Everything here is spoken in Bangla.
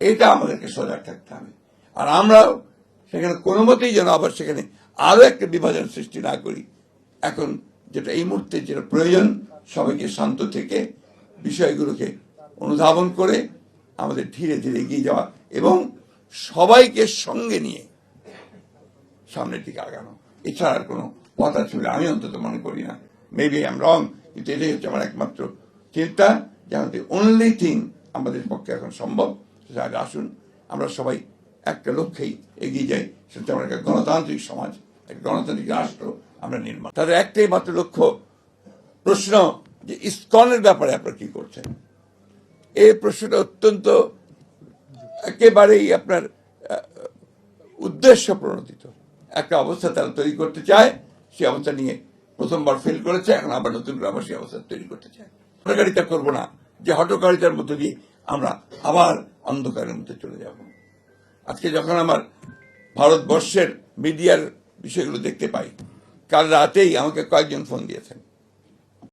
এটা আমাদেরকে সজাগ থাকতে হবে। আর আমরাও সেখানে কোনো মতেই যেন আবার সেখানে আরও একটা বিভাজন সৃষ্টি না করি। এখন যেটা এই মুহূর্তে যেটা প্রয়োজন, সবাইকে শান্ত থেকে বিষয়গুলোকে অনুধাবন করে আমাদের ধীরে ধীরে এগিয়ে যাওয়া এবং সবাইকে সঙ্গে নিয়ে সামনের দিকে আগানো। এছাড়া আর কোনো কথা ছিল আমি অন্তত মনে করি না। মেবি আম রং কিন্তু এটাই হচ্ছে আমার একমাত্র চিন্তা, যে অনলি থিং আমাদের পক্ষে এখন সম্ভব। আগে আসুন, আমরা সবাই একটা লক্ষ্যেই এগিয়ে যাই। সেটা আমরা একটা গণতান্ত্রিক সমাজ, একটা গণতান্ত্রিক রাষ্ট্র আমরা নির্মাণ। তাদের একটাই মাত্র লক্ষ্য, প্রশ্ন যে ইসকনের ব্যাপারে আপনারা কি করছেন? এই প্রশ্নটা অত্যন্ত একেবারেই আপনার উদ্দেশ্য প্রণোদিত। একটা অবস্থা তারা তৈরি করতে চায় সেই অবস্থা নিয়ে প্রথমবার ফেল করেছে, এখন আবার নতুন করে সেই অবস্থা তৈরি করতে চায়। হটকারিতা করব না, যে হটকারিতার মধ্যে দিয়ে আমরা আবার অন্ধকারের মধ্যে চলে যাব। আজকে যখন আমার ভারতবর্ষের মিডিয়ার বিষয়গুলো দেখতে পাই, কাল রাতেই আমাকে কয়েকজন ফোন দিয়েছেন।